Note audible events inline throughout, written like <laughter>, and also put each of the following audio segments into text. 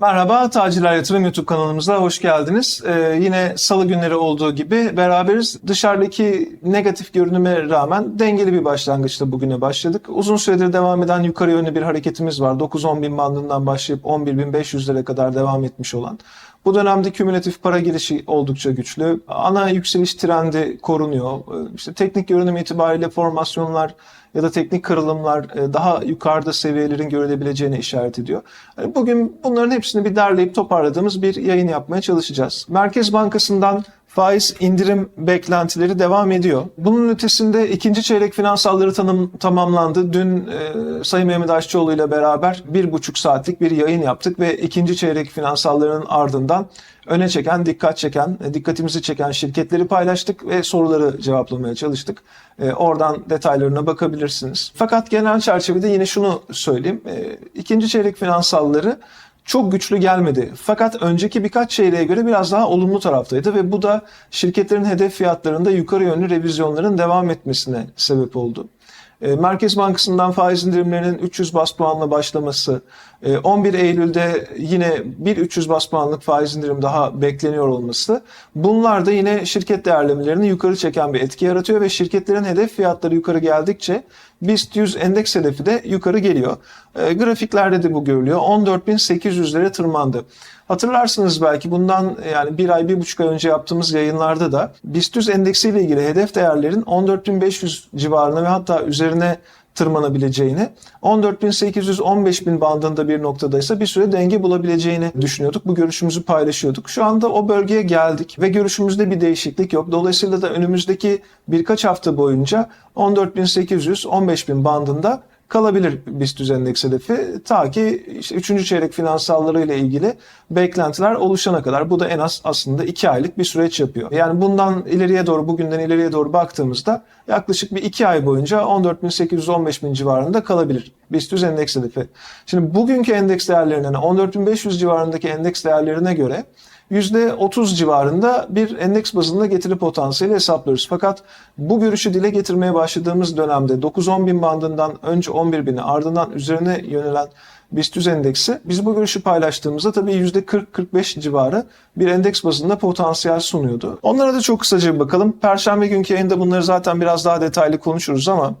Merhaba, Tacirler Yatırım YouTube kanalımıza hoş geldiniz. Ee, yine salı günleri olduğu gibi beraberiz. Dışarıdaki negatif görünüme rağmen dengeli bir başlangıçta bugüne başladık. Uzun süredir devam eden yukarı yönlü bir hareketimiz var. 9-10 bin bandından başlayıp 11.500'lere kadar devam etmiş olan. Bu dönemde kümülatif para girişi oldukça güçlü. Ana yükseliş trendi korunuyor. Ee, İşte teknik görünüm itibariyle formasyonlar ya da teknik kırılımlar e, daha yukarıda seviyelerin görülebileceğine işaret ediyor. Yani Bugün bunların hepsini bir derleyip toparladığımız bir yayın yapmaya çalışacağız. Merkez Bankası'ndan faiz indirim beklentileri devam ediyor. Bunun ötesinde ikinci çeyrek finansalları tanım, tamamlandı. Dün e, Sayın Mehmet Aşçıoğlu ile beraber bir buçuk saatlik bir yayın yaptık ve ikinci çeyrek finansalların ardından öne çeken, dikkat çeken, e, dikkatimizi çeken şirketleri paylaştık ve soruları cevaplamaya çalıştık. E, oradan detaylarına bakabilirsiniz. Fakat genel çerçevede yine şunu söyleyeyim. E, ikinci çeyrek finansalları çok güçlü gelmedi. Fakat önceki birkaç çeyreğe göre biraz daha olumlu taraftaydı ve bu da şirketlerin hedef fiyatlarında yukarı yönlü revizyonların devam etmesine sebep oldu. E, Merkez Bankası'ndan faiz indirimlerinin 300 bas puanla başlaması, 11 Eylül'de yine bir 300 bas puanlık faiz indirim daha bekleniyor olması, bunlar da yine şirket değerlemelerini yukarı çeken bir etki yaratıyor ve şirketlerin hedef fiyatları yukarı geldikçe BIST 100 endeks hedefi de yukarı geliyor. E, grafiklerde de bu görülüyor. 14.800'lere tırmandı. Hatırlarsınız belki bundan yani bir ay, bir buçuk ay önce yaptığımız yayınlarda da BIST 100 endeksiyle ilgili hedef değerlerin 14.500 civarına ve hatta üzerine tırmanabileceğini, 14.800-15.000 bandında bir noktadaysa bir süre denge bulabileceğini düşünüyorduk. Bu görüşümüzü paylaşıyorduk. Şu anda o bölgeye geldik ve görüşümüzde bir değişiklik yok. Dolayısıyla da önümüzdeki birkaç hafta boyunca 14.800-15.000 bandında kalabilir BIST düz endeks hedefi ta ki işte 3. çeyrek finansalları ile ilgili beklentiler oluşana kadar. Bu da en az aslında 2 aylık bir süreç yapıyor. Yani bundan ileriye doğru bugünden ileriye doğru baktığımızda yaklaşık bir 2 ay boyunca 14.800-15.000 civarında kalabilir BIST düz endeks hedefi. Şimdi bugünkü endeks değerlerine 14.500 civarındaki endeks değerlerine göre %30 civarında bir endeks bazında getiri potansiyeli hesaplıyoruz. Fakat bu görüşü dile getirmeye başladığımız dönemde 9-10 bin bandından önce 11 bini ardından üzerine yönelen BIST 100 endeksi biz bu görüşü paylaştığımızda tabii %40-45 civarı bir endeks bazında potansiyel sunuyordu. Onlara da çok kısaca bir bakalım. Perşembe günkü yayında bunları zaten biraz daha detaylı konuşuruz ama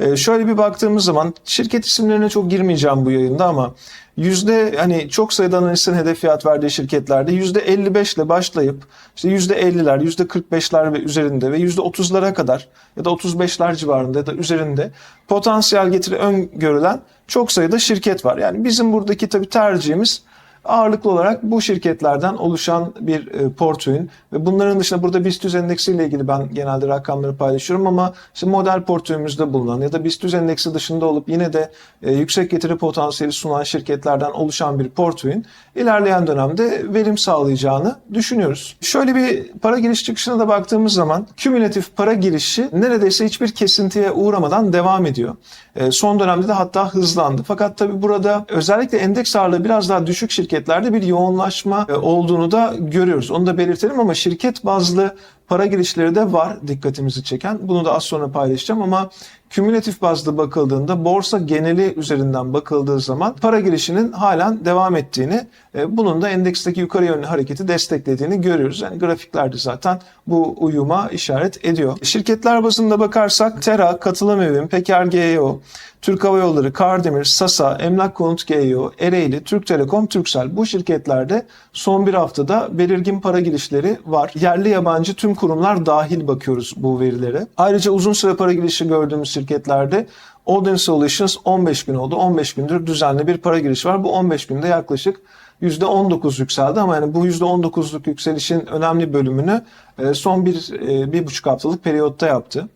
ee, şöyle bir baktığımız zaman şirket isimlerine çok girmeyeceğim bu yayında ama yüzde hani çok sayıda analistin hedef fiyat verdiği şirketlerde yüzde 55 ile başlayıp işte yüzde 50'ler, yüzde 45'ler ve üzerinde ve yüzde 30'lara kadar ya da 35'ler civarında ya da üzerinde potansiyel getiri öngörülen çok sayıda şirket var. Yani bizim buradaki tabii tercihimiz ağırlıklı olarak bu şirketlerden oluşan bir e, portföyün ve bunların dışında burada BIST 100 endeksi ile ilgili ben genelde rakamları paylaşıyorum ama işte model portföyümüzde bulunan ya da BIST 100 endeksi dışında olup yine de e, yüksek getiri potansiyeli sunan şirketlerden oluşan bir portföyün ilerleyen dönemde verim sağlayacağını düşünüyoruz. Şöyle bir para giriş çıkışına da baktığımız zaman kümülatif para girişi neredeyse hiçbir kesintiye uğramadan devam ediyor. E, son dönemde de hatta hızlandı. Fakat tabi burada özellikle endeks ağırlığı biraz daha düşük şirketlerde bir yoğunlaşma e, olduğunu da görüyoruz. Onu da belirtelim ama şirket bazlı para girişleri de var dikkatimizi çeken. Bunu da az sonra paylaşacağım ama kümülatif bazda bakıldığında borsa geneli üzerinden bakıldığı zaman para girişinin halen devam ettiğini, e, bunun da endeksteki yukarı yönlü hareketi desteklediğini görüyoruz. Yani grafiklerde zaten bu uyuma işaret ediyor. Şirketler bazında bakarsak Tera, Katılım Evim, Peker GEO, Türk Hava Yolları, Kardemir, Sasa, Emlak Konut GEO, Ereğli, Türk Telekom, Turkcell bu şirketlerde son bir haftada belirgin para girişleri var. Yerli yabancı tüm kurumlar dahil bakıyoruz bu verilere. Ayrıca uzun süre para girişi gördüğümüz şirketlerde Odin Solutions 15 gün oldu. 15 gündür düzenli bir para girişi var. Bu 15 günde yaklaşık %19 yükseldi ama yani bu %19'luk yükselişin önemli bölümünü e, son bir, e, bir buçuk haftalık periyotta yaptı.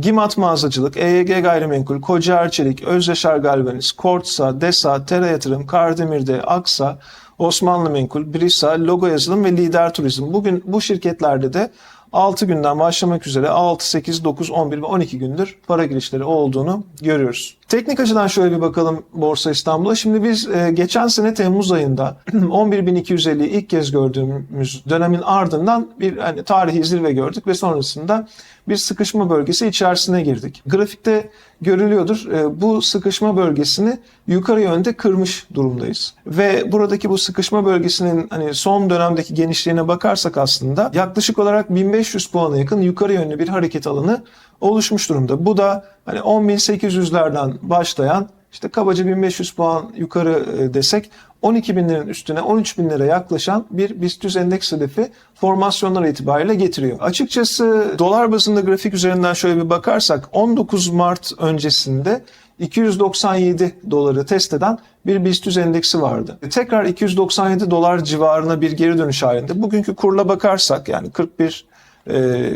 Gimat Mağazacılık, EYG Gayrimenkul, Koca Erçelik, Özdeşar Galvaniz, Kortsa, Desa, Tera Yatırım, Kardemir'de, Aksa, Osmanlı Menkul, Brisa, Logo Yazılım ve Lider Turizm. Bugün bu şirketlerde de 6 günden başlamak üzere 6, 8, 9, 11 ve 12 gündür para girişleri olduğunu görüyoruz. Teknik açıdan şöyle bir bakalım Borsa İstanbul'a. Şimdi biz e, geçen sene Temmuz ayında <clears throat> 11.250'yi ilk kez gördüğümüz dönemin ardından bir hani tarihi zirve gördük ve sonrasında bir sıkışma bölgesi içerisine girdik. Grafikte görülüyordur. E, bu sıkışma bölgesini yukarı yönde kırmış durumdayız. Ve buradaki bu sıkışma bölgesinin hani son dönemdeki genişliğine bakarsak aslında yaklaşık olarak 1500 puana yakın yukarı yönlü bir hareket alanı oluşmuş durumda. Bu da hani 10.800'lerden başlayan işte kabaca 1500 puan yukarı e, desek 12 binlerin üstüne 13 binlere yaklaşan bir BIST 100 endeks hedefi formasyonlar itibariyle getiriyor. Açıkçası dolar bazında grafik üzerinden şöyle bir bakarsak 19 Mart öncesinde 297 doları test eden bir BIST 100 endeksi vardı. Tekrar 297 dolar civarına bir geri dönüş halinde. Bugünkü kurla bakarsak yani 41 e,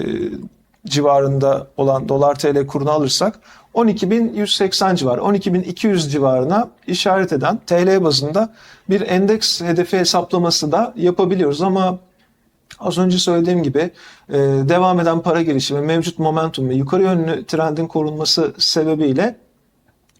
civarında olan dolar TL kurunu alırsak 12.180 civarı, 12.200 civarına işaret eden TL bazında bir endeks hedefi hesaplaması da yapabiliyoruz. Ama Az önce söylediğim gibi e, devam eden para girişi mevcut momentum ve yukarı yönlü trendin korunması sebebiyle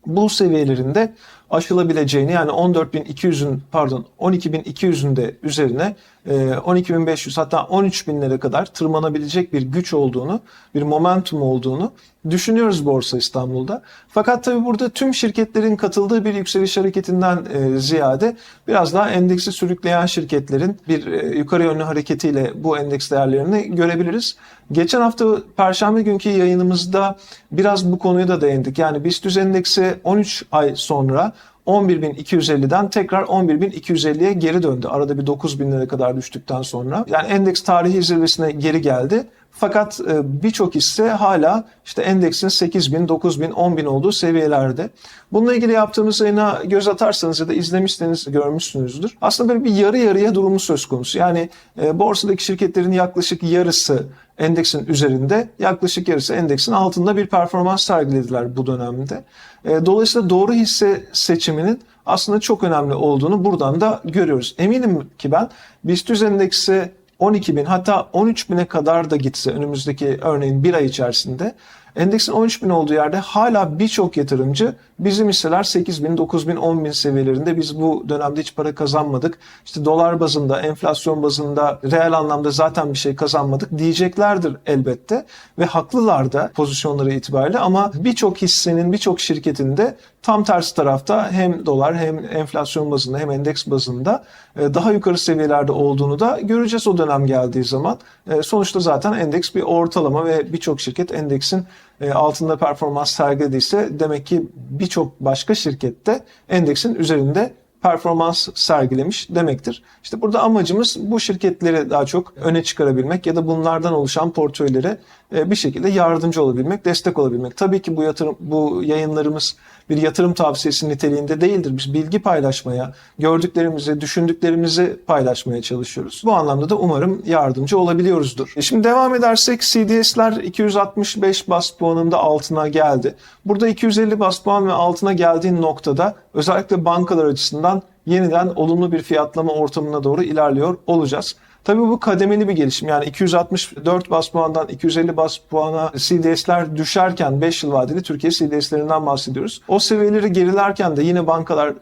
bu seviyelerinde aşılabileceğini yani 14.200'ün pardon 12.200'ün de üzerine 12.500 hatta 13.000'lere kadar tırmanabilecek bir güç olduğunu, bir momentum olduğunu düşünüyoruz Borsa İstanbul'da. Fakat tabii burada tüm şirketlerin katıldığı bir yükseliş hareketinden e, ziyade biraz daha endeksi sürükleyen şirketlerin bir e, yukarı yönlü hareketiyle bu endeks değerlerini görebiliriz. Geçen hafta Perşembe günkü yayınımızda biraz bu konuyu da değindik. Yani BIST 100 endeksi 13 ay sonra 11.250'den tekrar 11.250'ye geri döndü. Arada bir 9.000'lere kadar düştükten sonra. Yani endeks tarihi zirvesine geri geldi. Fakat e, birçok hisse hala işte endeksin 8 bin, 9 bin, 10 bin olduğu seviyelerde. Bununla ilgili yaptığımız yayına göz atarsanız ya da izlemişseniz görmüşsünüzdür. Aslında böyle bir yarı yarıya durumu söz konusu. Yani e, borsadaki şirketlerin yaklaşık yarısı endeksin üzerinde, yaklaşık yarısı endeksin altında bir performans sergilediler bu dönemde. E, dolayısıyla doğru hisse seçiminin aslında çok önemli olduğunu buradan da görüyoruz. Eminim ki ben BIST 100 endeksi 12 bin hatta 13 bine kadar da gitse önümüzdeki örneğin bir ay içerisinde endeksin 13 bin olduğu yerde hala birçok yatırımcı bizim hisseler 8 bin, 9 bin, 10 bin seviyelerinde biz bu dönemde hiç para kazanmadık. İşte dolar bazında, enflasyon bazında reel anlamda zaten bir şey kazanmadık diyeceklerdir elbette ve haklılar da pozisyonları itibariyle ama birçok hissenin, birçok şirketin de tam tersi tarafta hem dolar hem enflasyon bazında hem endeks bazında e, daha yukarı seviyelerde olduğunu da göreceğiz o dönem geldiği zaman. E, sonuçta zaten endeks bir ortalama ve birçok şirket endeksin e, altında performans sergilediyse demek ki birçok başka şirkette endeksin üzerinde performans sergilemiş demektir. İşte burada amacımız bu şirketleri daha çok öne çıkarabilmek ya da bunlardan oluşan portföylere bir şekilde yardımcı olabilmek, destek olabilmek. Tabii ki bu yatırım bu yayınlarımız bir yatırım tavsiyesi niteliğinde değildir. Biz bilgi paylaşmaya, gördüklerimizi, düşündüklerimizi paylaşmaya çalışıyoruz. Bu anlamda da umarım yardımcı olabiliyoruzdur. E şimdi devam edersek CDS'ler 265 bas puanında altına geldi. Burada 250 bas puan ve altına geldiği noktada özellikle bankalar açısından yeniden olumlu bir fiyatlama ortamına doğru ilerliyor olacağız. Tabii bu kademeli bir gelişim. Yani 264 bas puandan 250 bas puana CDS'ler düşerken 5 yıl vadeli Türkiye CDS'lerinden bahsediyoruz. O seviyeleri gerilerken de yine bankalar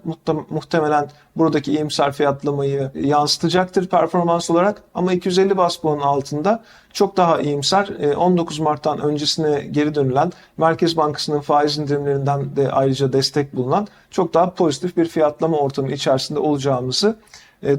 muhtemelen buradaki iyimser fiyatlamayı yansıtacaktır performans olarak. Ama 250 bas puanın altında çok daha iyimser 19 Mart'tan öncesine geri dönülen Merkez Bankası'nın faiz indirimlerinden de ayrıca destek bulunan çok daha pozitif bir fiyatlama ortamı içerisinde olacağımızı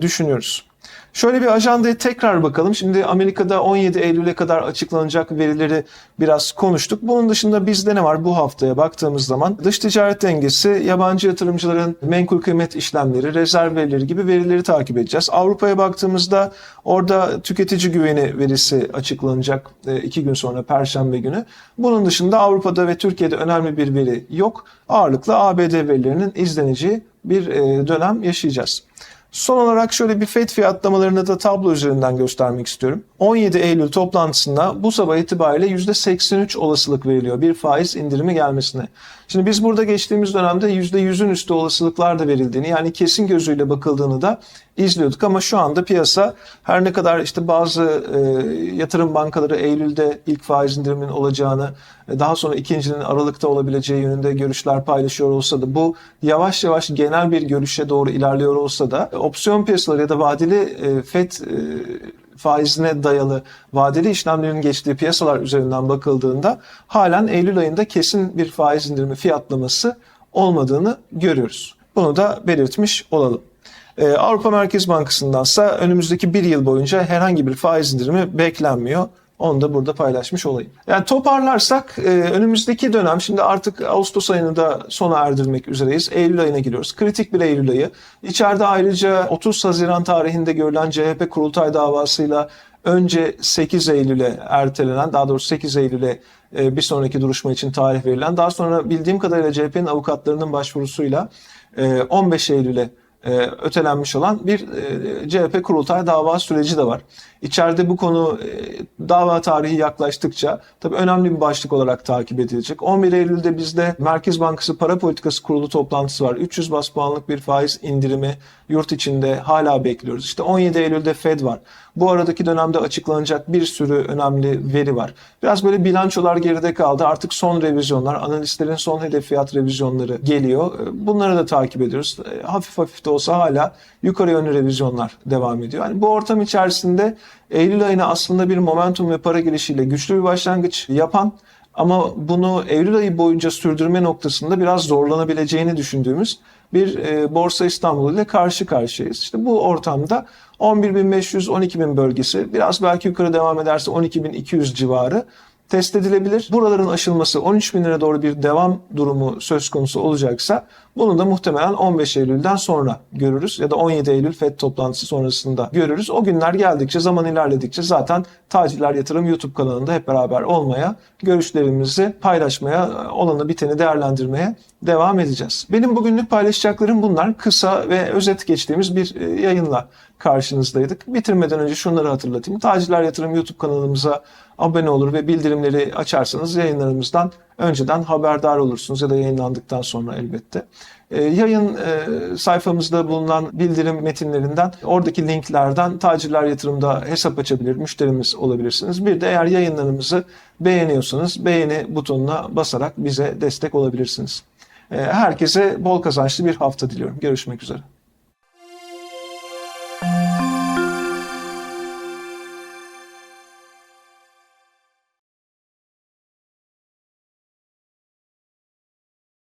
düşünüyoruz. Şöyle bir ajandaya tekrar bakalım. Şimdi Amerika'da 17 Eylül'e kadar açıklanacak verileri biraz konuştuk. Bunun dışında bizde ne var bu haftaya baktığımız zaman? Dış ticaret dengesi, yabancı yatırımcıların menkul kıymet işlemleri, rezerv verileri gibi verileri takip edeceğiz. Avrupa'ya baktığımızda orada tüketici güveni verisi açıklanacak e, iki gün sonra Perşembe günü. Bunun dışında Avrupa'da ve Türkiye'de önemli bir veri yok. Ağırlıklı ABD verilerinin izleneceği bir e, dönem yaşayacağız. Son olarak şöyle bir FED fiyatlamalarını da tablo üzerinden göstermek istiyorum. 17 Eylül toplantısında bu sabah itibariyle %83 olasılık veriliyor bir faiz indirimi gelmesine. Şimdi biz burada geçtiğimiz dönemde %100'ün üstü olasılıklar da verildiğini yani kesin gözüyle bakıldığını da izliyorduk ama şu anda piyasa her ne kadar işte bazı e, yatırım bankaları Eylül'de ilk faiz indiriminin olacağını e, daha sonra ikincinin Aralık'ta olabileceği yönünde görüşler paylaşıyor olsa da bu yavaş yavaş genel bir görüşe doğru ilerliyor olsa da e, opsiyon piyasaları ya da vadeli e, FED e, faizine dayalı vadeli işlemlerin geçtiği piyasalar üzerinden bakıldığında halen Eylül ayında kesin bir faiz indirimi fiyatlaması olmadığını görüyoruz. Bunu da belirtmiş olalım. Ee, Avrupa Merkez Bankası'ndansa önümüzdeki bir yıl boyunca herhangi bir faiz indirimi beklenmiyor. Onu da burada paylaşmış olayım. Yani toparlarsak e, önümüzdeki dönem şimdi artık Ağustos ayını da sona erdirmek üzereyiz. Eylül ayına giriyoruz. Kritik bir Eylül ayı. İçeride ayrıca 30 Haziran tarihinde görülen CHP kurultay davasıyla önce 8 Eylül'e ertelenen, daha doğrusu 8 Eylül'e e, bir sonraki duruşma için tarih verilen, daha sonra bildiğim kadarıyla CHP'nin avukatlarının başvurusuyla e, 15 Eylül'e e, ötelenmiş olan bir e, CHP kurultay dava süreci de var. İçeride bu konu e, dava tarihi yaklaştıkça tabii önemli bir başlık olarak takip edilecek. 11 Eylül'de bizde Merkez Bankası Para Politikası Kurulu toplantısı var. 300 bas puanlık bir faiz indirimi yurt içinde hala bekliyoruz. İşte 17 Eylül'de Fed var. Bu aradaki dönemde açıklanacak bir sürü önemli veri var. Biraz böyle bilançolar geride kaldı. Artık son revizyonlar, analistlerin son hedef fiyat revizyonları geliyor. E, Bunları da takip ediyoruz. E, Hafif hafif de olsa hala yukarı yönlü revizyonlar devam ediyor. Yani bu ortam içerisinde Eylül ayına aslında bir momentum ve para girişiyle güçlü bir başlangıç yapan ama bunu Eylül ayı boyunca sürdürme noktasında biraz zorlanabileceğini düşündüğümüz bir e, Borsa İstanbul ile karşı karşıyayız. İşte bu ortamda 11.500-12.000 bölgesi biraz belki yukarı devam ederse 12.200 civarı test edilebilir. Buraların aşılması 13 bin lira doğru bir devam durumu söz konusu olacaksa bunu da muhtemelen 15 Eylül'den sonra görürüz ya da 17 Eylül FED toplantısı sonrasında görürüz. O günler geldikçe zaman ilerledikçe zaten Tacirler Yatırım YouTube kanalında hep beraber olmaya, görüşlerimizi paylaşmaya, olanı biteni değerlendirmeye devam edeceğiz. Benim bugünlük paylaşacaklarım bunlar. Kısa ve özet geçtiğimiz bir e, yayınla karşınızdaydık. Bitirmeden önce şunları hatırlatayım. Tacirler Yatırım YouTube kanalımıza abone olur ve bildirimleri açarsanız yayınlarımızdan önceden haberdar olursunuz ya da yayınlandıktan sonra elbette. Ee, yayın e, sayfamızda bulunan bildirim metinlerinden oradaki linklerden tacirler yatırımda hesap açabilir, müşterimiz olabilirsiniz. Bir de eğer yayınlarımızı beğeniyorsanız beğeni butonuna basarak bize destek olabilirsiniz. Ee, herkese bol kazançlı bir hafta diliyorum. Görüşmek üzere.